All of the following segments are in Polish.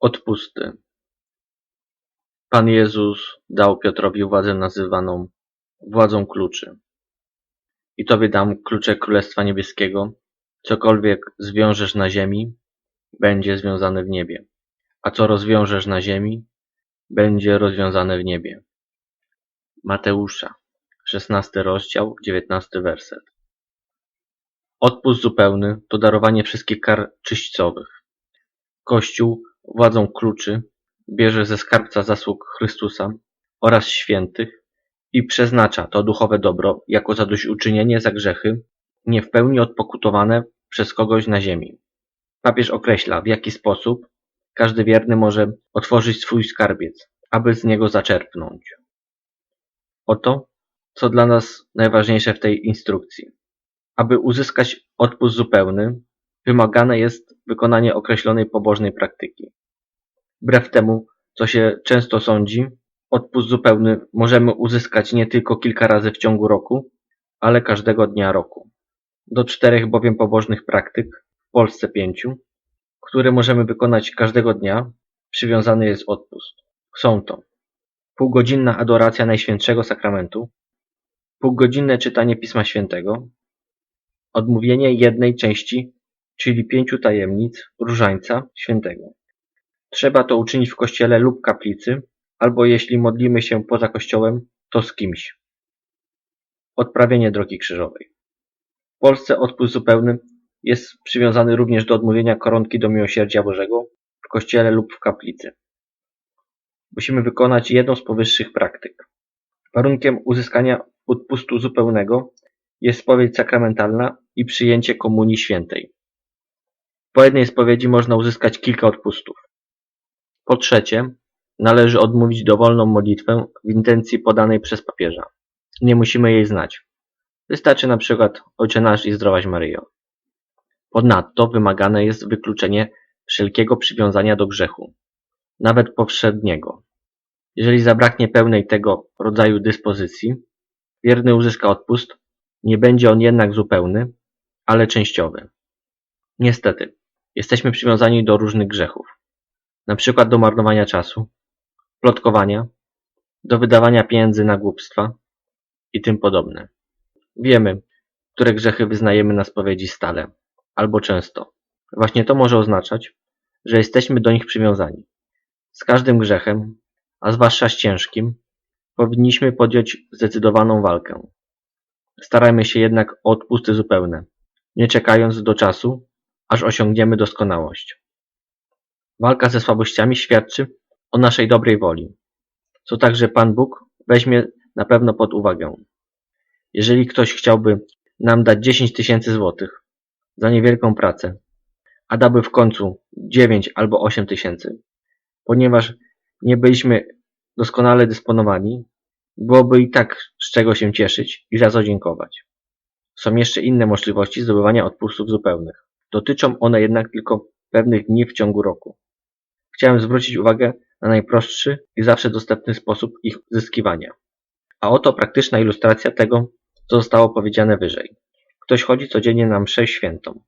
Odpusty. Pan Jezus dał Piotrowi władzę nazywaną władzą kluczy. I Tobie dam klucze Królestwa Niebieskiego. Cokolwiek zwiążesz na ziemi, będzie związane w niebie, a co rozwiążesz na ziemi, będzie rozwiązane w niebie. Mateusza, 16 rozdział, 19 werset. Odpust zupełny to darowanie wszystkich kar czyśćcowych. Kościół władzą kluczy bierze ze skarbca zasług Chrystusa oraz świętych i przeznacza to duchowe dobro jako zadośćuczynienie za grzechy nie w pełni odpokutowane przez kogoś na ziemi. Papież określa, w jaki sposób każdy wierny może otworzyć swój skarbiec, aby z niego zaczerpnąć. Oto, co dla nas najważniejsze w tej instrukcji. Aby uzyskać odpust zupełny, wymagane jest wykonanie określonej pobożnej praktyki. Wbrew temu, co się często sądzi, odpust zupełny możemy uzyskać nie tylko kilka razy w ciągu roku, ale każdego dnia roku. Do czterech bowiem pobożnych praktyk, w Polsce pięciu, które możemy wykonać każdego dnia, przywiązany jest odpust. Są to półgodzinna adoracja Najświętszego Sakramentu, półgodzinne czytanie Pisma Świętego, odmówienie jednej części, czyli pięciu tajemnic Różańca Świętego. Trzeba to uczynić w kościele lub kaplicy, albo jeśli modlimy się poza kościołem, to z kimś. Odprawienie drogi krzyżowej. W Polsce odpust zupełny jest przywiązany również do odmówienia koronki do miłosierdzia Bożego w kościele lub w kaplicy. Musimy wykonać jedną z powyższych praktyk. Warunkiem uzyskania odpustu zupełnego jest spowiedź sakramentalna i przyjęcie komunii świętej. Po jednej spowiedzi można uzyskać kilka odpustów. Po trzecie, należy odmówić dowolną modlitwę w intencji podanej przez papieża. Nie musimy jej znać. Wystarczy na przykład Ojcze Nasz i Zdrowaś Maryjo. Ponadto wymagane jest wykluczenie wszelkiego przywiązania do grzechu, nawet powszedniego. Jeżeli zabraknie pełnej tego rodzaju dyspozycji, wierny uzyska odpust, nie będzie on jednak zupełny, ale częściowy. Niestety, jesteśmy przywiązani do różnych grzechów, na przykład do marnowania czasu, plotkowania, do wydawania pieniędzy na głupstwa i tym podobne. Wiemy, które grzechy wyznajemy na spowiedzi stale albo często. Właśnie to może oznaczać, że jesteśmy do nich przywiązani. Z każdym grzechem, a zwłaszcza z ciężkim, powinniśmy podjąć zdecydowaną walkę. Starajmy się jednak o odpusty zupełne, nie czekając do czasu, aż osiągniemy doskonałość. Walka ze słabościami świadczy o naszej dobrej woli, co także Pan Bóg weźmie na pewno pod uwagę. Jeżeli ktoś chciałby nam dać 10 tysięcy złotych za niewielką pracę, a dałby w końcu 9 albo 8 tysięcy, ponieważ nie byliśmy doskonale dysponowani, byłoby i tak z czego się cieszyć i za co dziękować. Są jeszcze inne możliwości zdobywania odpustów zupełnych. Dotyczą one jednak tylko pewnych dni w ciągu roku. Chciałem zwrócić uwagę na najprostszy i zawsze dostępny sposób ich uzyskiwania. A oto praktyczna ilustracja tego, co zostało powiedziane wyżej. Ktoś chodzi codziennie na mszę świętą.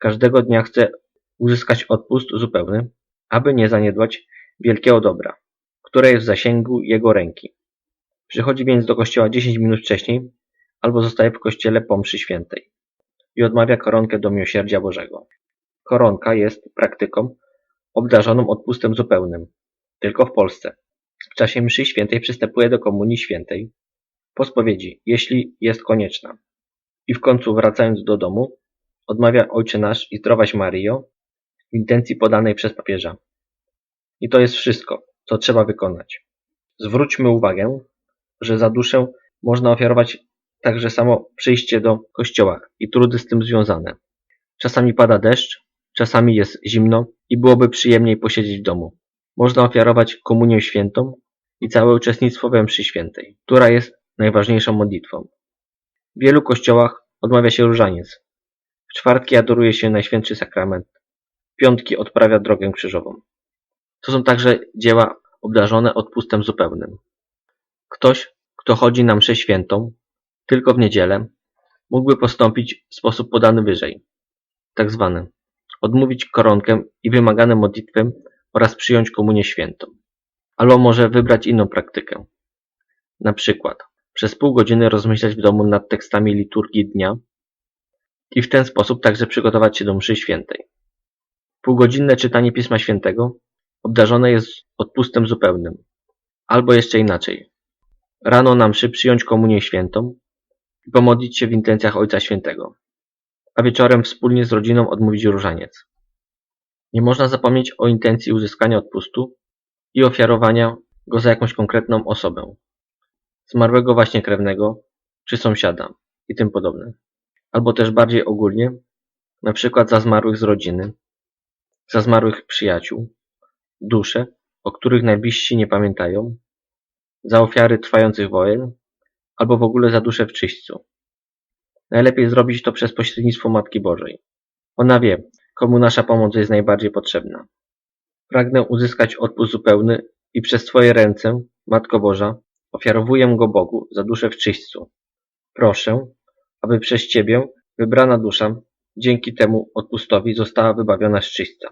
Każdego dnia chce uzyskać odpust zupełny, aby nie zaniedbać wielkiego dobra, które jest w zasięgu jego ręki. Przychodzi więc do kościoła 10 minut wcześniej albo zostaje w kościele po mszy świętej i odmawia koronkę do miłosierdzia Bożego. Koronka jest praktyką obdarzoną odpustem zupełnym, tylko w Polsce. W czasie mszy świętej przystępuje do komunii świętej po spowiedzi, jeśli jest konieczna. I w końcu wracając do domu, odmawia Ojcze Nasz i Zdrowaś Maryjo w intencji podanej przez papieża. I to jest wszystko, co trzeba wykonać. Zwróćmy uwagę, że za duszę można ofiarować także samo przyjście do kościoła i trudy z tym związane. Czasami pada deszcz, czasami jest zimno i byłoby przyjemniej posiedzieć w domu. Można ofiarować komunię świętą i całe uczestnictwo we mszy świętej, która jest najważniejszą modlitwą. W wielu kościołach odmawia się różaniec. W czwartki adoruje się Najświętszy Sakrament. W piątki odprawia drogę krzyżową. To są także dzieła obdarzone odpustem zupełnym. Ktoś, kto chodzi na mszę świętą tylko w niedzielę, mógłby postąpić w sposób podany wyżej, tak zwany odmówić koronkę i wymagane modlitwę oraz przyjąć komunię świętą. Albo może wybrać inną praktykę. Na przykład przez pół godziny rozmyślać w domu nad tekstami liturgii dnia i w ten sposób także przygotować się do mszy świętej. Półgodzinne czytanie Pisma Świętego obdarzone jest odpustem zupełnym. Albo jeszcze inaczej. Rano na mszy przyjąć komunię świętą i pomodlić się w intencjach Ojca Świętego, a wieczorem wspólnie z rodziną odmówić różaniec. Nie można zapomnieć o intencji uzyskania odpustu i ofiarowania go za jakąś konkretną osobę. Zmarłego właśnie krewnego, czy sąsiada i tym podobne. Albo też bardziej ogólnie, na przykład za zmarłych z rodziny, za zmarłych przyjaciół, dusze, o których najbliżsi nie pamiętają, za ofiary trwających wojen, albo w ogóle za duszę w czyśćcu. Najlepiej zrobić to przez pośrednictwo Matki Bożej. Ona wie, komu nasza pomoc jest najbardziej potrzebna. Pragnę uzyskać odpust zupełny i przez Twoje ręce, Matko Boża, ofiarowuję go Bogu za duszę w czyśćcu. Proszę, aby przez Ciebie wybrana dusza dzięki temu odpustowi została wybawiona z czyśćca.